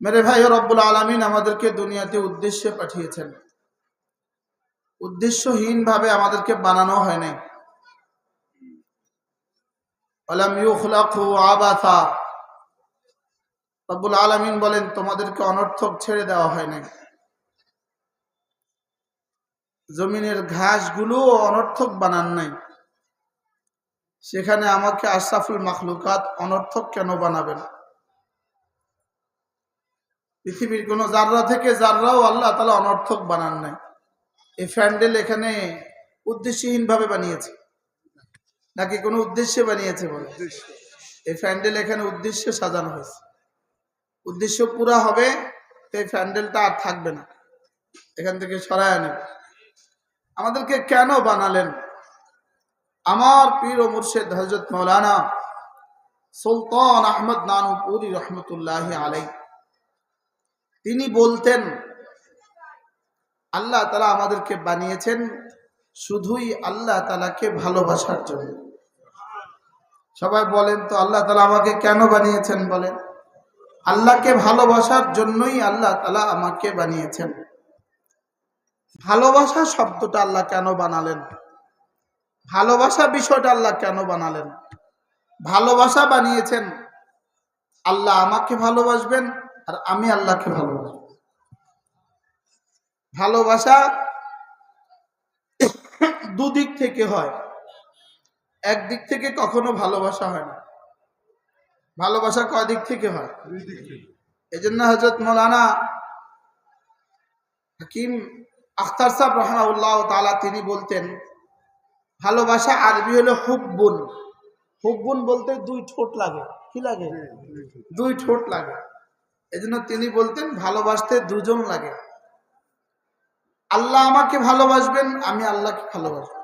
মেরে ভাই রব্বুল আলমিন আমাদেরকে দুনিয়াতে উদ্দেশ্যে পাঠিয়েছেন। উদ্দেশ্যহীন ভাবে আমাদেরকে বানানো হয় নাই। বলেন, তোমাদেরকে অনর্থক ছেড়ে দেওয়া হয় নাই। জমিনের ঘাসগুলো অনর্থক বানান নাই। সেখানে আমাকে আশরাফুল মাখলুকাত অনর্থক কেন বানাবেন? পৃথিবীর কোন জাররা থেকে জাররাও আল্লাহ তালা অনর্থক বানান নাই। এই ফ্যান্ডেল এখানে উদ্দেশ্যহীন ভাবে বানিয়েছে। নাকি কোনো উদ্দেশ্যে বানিয়েছে বলে? এই ফ্যান্ডেল এখানে উদ্দেশ্যে সাজানো হয়েছে। উদ্দেশ্য পুরা হবে তো এই ফ্যান্ডেলটা আর থাকবে না। এখান থেকে সরায় নেবে। আমাদেরকে কেন বানালেন? আমার পীর ও মুর্শেদ হজরত মৌলানা সুলতান আহমদ নানুপুরি রহমতুল্লাহ আলাই তিনি বলতেন, আল্লাহ তালা আমাদেরকে বানিয়েছেন শুধুই আল্লাহ তালাকে ভালোবাসার জন্য। সবাই বলেন, তো আল্লাহ তালা আমাকে কেন বানিয়েছেন বলেন? আল্লাহকে ভালোবাসার জন্যই আল্লাহ তালা আমাকে বানিয়েছেন। ভালোবাসা শব্দটা আল্লাহ কেন বানালেন? ভালোবাসা বিষয়টা আল্লাহ কেন বানালেন? ভালোবাসা বানিয়েছেন। আল্লাহ আমাকে ভালোবাসবেন। আর আমি আল্লাহকে ভালোবাসি। ভালোবাসা দুদিক থেকে হয়। একদিক থেকে কখনো ভালোবাসা হয় না। ভালোবাসা কয় দিক থেকে হয়? এই জন্য হজরত মৌলানা হাকিম আখতার সাহ রহমাউল্লাহ তালা তিনি বলতেন ভালোবাসা আরবি হলো হুব্বুন। হুব্বুন বলতে দুই ঠোঁট লাগে। কি লাগে? দুই ঠোঁট লাগে। এজন্য তিনি বলতেন, ভালোবাসতে দুজন লাগে। আল্লাহ আমাকে ভালোবাসবেন, আমি আল্লাহকে ভালোবাসবো।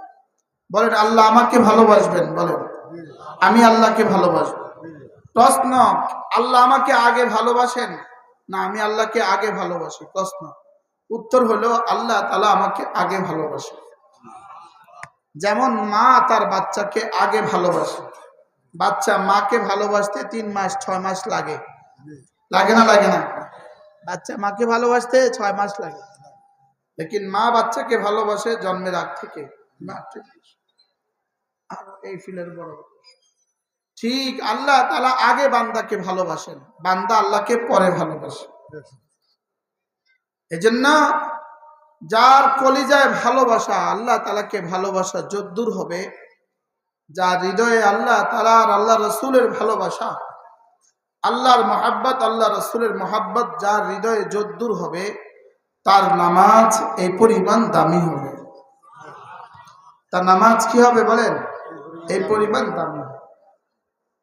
বলেন, আল্লাহ আমাকে ভালোবাসবেন। বলেন, আমি আল্লাহকে ভালোবাসবো। প্রশ্ন আল্লাহ আমাকে আগে ভালোবাসেন? না, আমি আল্লাহকে আগে ভালোবাসি। প্রশ্ন উত্তর হলো, আল্লাহ তালা আমাকে আগে ভালোবাসে। যেমন মা তার বাচ্চাকে আগে ভালোবাসে। বাচ্চা মাকে ভালোবাসতে তিন মাস, ছয় মাস লাগে। লাগে না লাগে না। বাচ্চা মাকে ভালোবাসতে ছয় মাস লাগে। লেকিন মা বাচ্চাকে ভালোবাসে জন্মের আগ থেকে আর এই ফিলের বড় ঠিক আল্লাহ তালা আগে বান্দাকে ভালোবাসেন। বান্দা আল্লাহকে পরে ভালোবাসে। এজন্য যার কলিজায় ভালোবাসা আল্লাহ তালাকে ভালোবাসা যদ্দূর হবে যার হৃদয়ে আল্লাহ তালার আল্লাহ রসুলের ভালোবাসা আল্লাহর মহাব্বত আল্লাহ রসুলের মহাব্বত যার হৃদয়ে যদ্দূর হবে, তার নামাজ এই পরিমাণ দামি হবে। তার নামাজ কি হবে বলেন? এই পরিমাণ দামি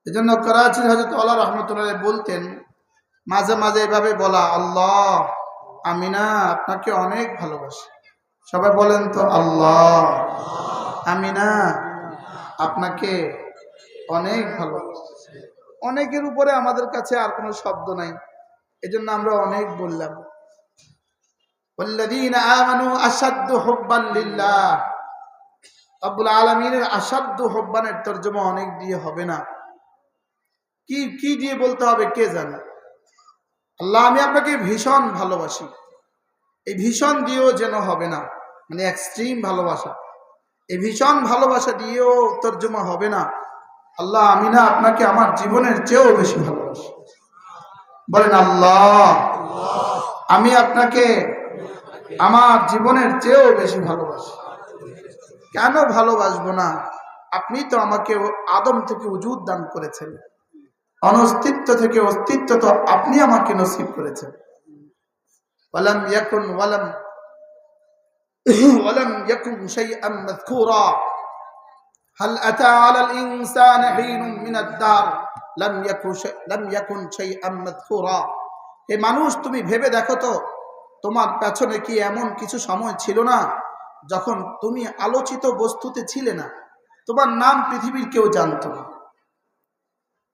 এই জন্য করাচির হজরত আল্লাহ রহমতুল্লাহ বলতেন, মাঝে মাঝে এভাবে বলা, আল্লাহ, আমি না আপনাকে অনেক ভালোবাসি। সবাই বলেন তো, আল্লাহ, আমি না আপনাকে অনেক ভালোবাসি। অনেকের উপরে আমাদের কাছে আর কোনো শব্দ নাই। এজন্য আমরা অনেক বললাম। কি কি দিয়ে বলতে হবে কে জানে? আল্লাহ, আমি আপনাকে ভীষণ ভালোবাসি। এই ভীষণ দিয়েও যেন হবে না। মানে এক্সট্রিম ভালোবাসা। এই ভীষণ ভালোবাসা দিয়েও তর্জমা হবে না। আল্লাহ আমি না আপনাকে আমার জীবনের চেয়েও বেশি ভালোবাসি। বলেন, আল্লাহ, আমি আপনাকে আমার জীবনের চেয়েও বেশি ভালোবাসি। কেন ভালোবাসবো না? আপনি তো আমাকে আদম থেকে উজুদ দান করেছেন। অনস্তিত্ব থেকে অস্তিত্ব তো আপনি আমাকে নসিব করেছেন। ওয়ালাম ইয়াকুন ওয়ালাম ওয়ালাম ইয়াকুন শাইআন মাযকুরা। هل أتى على الإنسان حين من الدار لم يكن شيء لم يكن شيئا مذكورا হে মানুষ তুমি ভেবে দেখো তো তোমার পেছনে কি এমন কিছু সময় ছিল না যখন তুমি আলোচিত বস্তুতে ছিলে না তোমার নাম পৃথিবীর কেউ জানতো না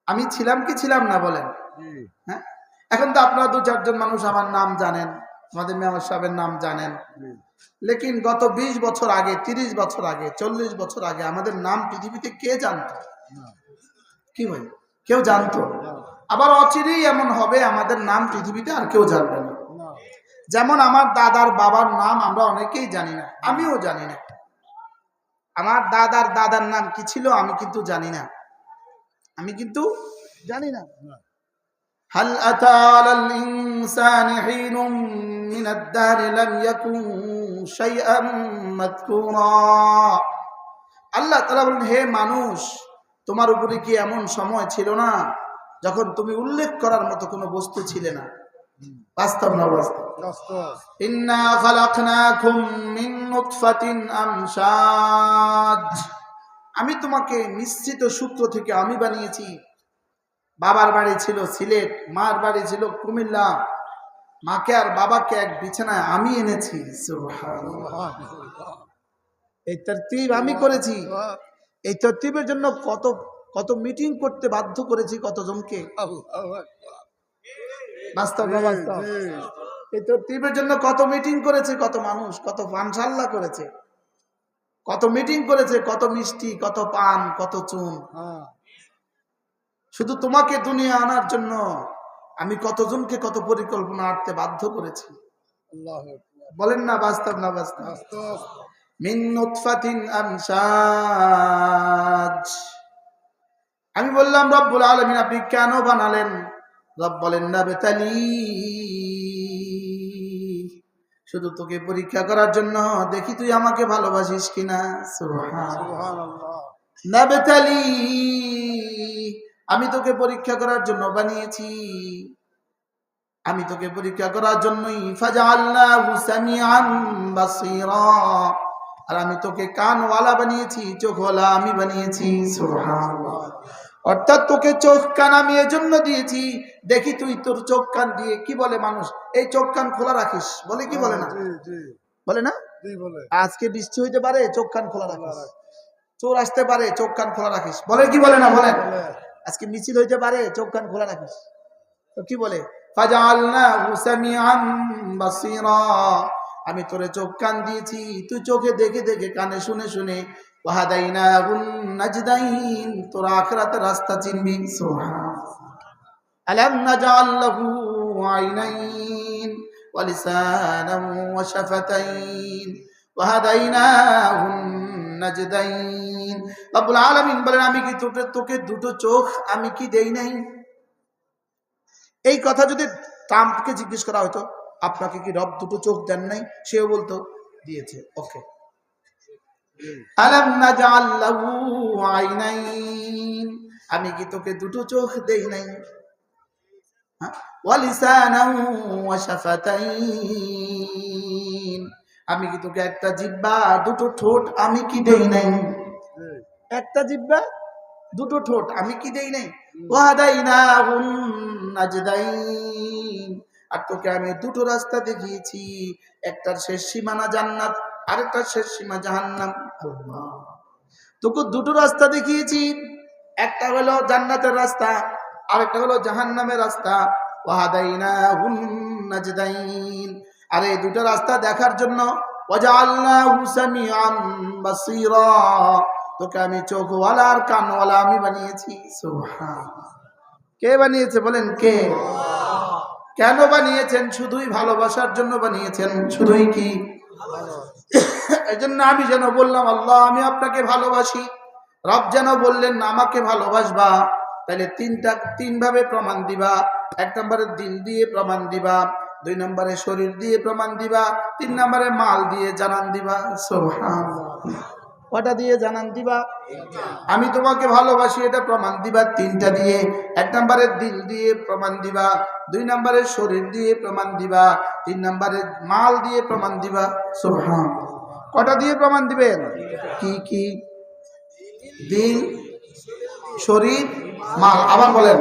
আমি ছিলাম কি ছিলাম না বলেন হ্যাঁ এখন তো আপনারা দু চারজন মানুষ আমার নাম জানেন আমাদের মেয়র সাহেবের নাম জানেন। লেকিন গত ২০ বছর আগে ৩০ বছর আগে চল্লিশ বছর আগে আমাদের নাম পৃথিবীতে কে জানতো? কি ভাই? কেউ জানতো? আবার অচিরেই এমন হবে আমাদের নাম পৃথিবীতে আর কেউ জানবে না। যেমন আমার দাদার বাবার নাম আমরা অনেকেই জানি না আমিও জানি না। আমার দাদার দাদার নাম কি ছিল আমি কিন্তু জানি না। আমি কিন্তু জানি না। هل أتى على الإنسان حين من الدهر لم يكن شيئا مذكورا আল্লাহ তালা বলেন হে মানুষ তোমার উপরে কি এমন সময় ছিল না যখন তুমি উল্লেখ করার মতো কোনো বস্তু ছিলে না বাস্তব না বাস্তব বাস্তব ইন্না খালাকনাকুম মিন নুতফাতিন আমশাজ আমি তোমাকে নিশ্চিত সূত্র থেকে আমি বানিয়েছি বাবার বাড়ি ছিল সিলেট, মার বাড়ি ছিল কুমিল্লা। মাকে আর বাবাকে এক বিছানায় আমি এনেছি। এই তরতিব আমি করেছি। এই তরতিবের জন্য কত কত মিটিং করতে বাধ্য করেছি না বাস্তব? এই তরতিবের জন্য কত মিটিং করেছে, কত মানুষ, কত ফানসাল্লা করেছে। কত মিটিং করেছে, কত মিষ্টি, কত পান, কত চুন। শুধু তোমাকে দুনিয়া আনার জন্য আমি কতজনকে কত পরিকল্পনা আটতে বাধ্য করেছি। বলেন না বাস্তব না বাস্তব? আমি বললাম রব্বুল আলামিন আপনি কেন বানালেন? রব বলেন না বেতালি। শুধু তোকে পরীক্ষা করার জন্য। দেখি তুই আমাকে ভালোবাসিস কিনা? সুবহানাল্লাহ। নাবেতালি আমি তোকে পরীক্ষা করার জন্য বানিয়েছি। আমি তোকে পরীক্ষা করার জন্যই আর আমি তোকে কানওয়ালা বানিয়েছি চোখওয়ালা আমি বানিয়েছি অর্থাৎ তোকে চোখ কান আমি এজন্য দিয়েছি। দেখি তুই তোর চোখ কান দিয়ে কি বলে মানুষ? এই চোখ কান খোলা রাখিস। বলে কি বলে না? বলে না? আজকে বৃষ্টি হইতে পারে চোখ কান খোলা রাখিস। চোর আসতে পারে চোখ কান খোলা রাখিস। বলে কি বলে না? বলে। আজকে মিছিল হইতে পারে, চোখ কান খোলা রাখিস। কি বলে? আমি তোরে চোখ কান দিয়েছি, তুই চোখে দেখে দেখে কানে শুনে শুনে তোর আখিরাতের রাস্তা চিনবি রব্বুল আলামিন বলেন, আমি কি তোকে দুটো চোখ আমি কি দেই নাই? এই কথা যদি ট্রাম্পকে জিজ্ঞেস করা হতো, আপনাকে কি রব দুটো চোখ দেন নাই? সেও বলতো, দিয়েছে, ওকে। আমি কি তোকে দুটো চোখ দেই নাই? হ্যাঁ? আমি কি তোকে একটা জিহ্বা দুটো ঠোঁট আমি কি দেই নাই? একটা জিব্বা, দুটো ঠোঁট, আমি কি দেই নাই? ওয়াদাইনাহুন নাজদাইন। আর তোকে আমি দুটো রাস্তা দেখিয়েছি, একটার শেষ সীমানা জান্নাত, আরেকটার শেষ সীমা জাহান্নাম। তোকে দুটো রাস্তা দেখিয়েছি, একটা হলো জান্নাতের রাস্তা, আরেকটা হলো জাহান্নামের রাস্তা। ওয়াদাইনাহুন নাজদাইন। আর এই দুটো রাস্তা দেখার জন্য, ওয়াজআলনাহু সামিআন বাসীরা। তোকে আমি চোখওয়ালা আর কানওয়ালা আমি বানিয়েছি। কে বানিয়েছে বলেন কে? কেন বানিয়েছেন? শুধুই ভালোবাসার জন্য বানিয়েছেন। শুধুই কি? এই জন্য আমি যেন বললাম, আল্লাহ, আমি আপনাকে ভালোবাসি। রব যেন বললেন, আমাকে ভালোবাসবা। তাহলে তিনটা তিন ভাবে প্রমাণ দিবা। এক নম্বরে দিল দিয়ে প্রমাণ দিবা। দুই নম্বরে শরীর দিয়ে প্রমাণ দিবা। তিন নম্বরে মাল দিয়ে জানান দিবা। সুবহানাল্লাহ। কটা দিয়ে জানান দিবা। আমি তোমাকে ভালোবাসি, এটা প্রমাণ দিবা। তিনটা দিয়ে, এক নম্বরের দিল দিয়ে প্রমাণ দিবা। দুই নম্বরে শরীর দিয়ে প্রমাণ দিবা। তিন নম্বরে মাল দিয়ে প্রমাণ দিবা। সুবহান কটা দিয়ে প্রমাণ দিবেন? কি কি? দিল, শরীর, মাল। আবার বলেন।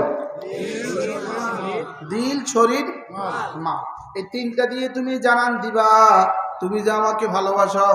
দিল, শরীর, মাল। এই তিনটা দিয়ে তুমি জানান দিবা। তুমি যে আমাকে ভালোবাসো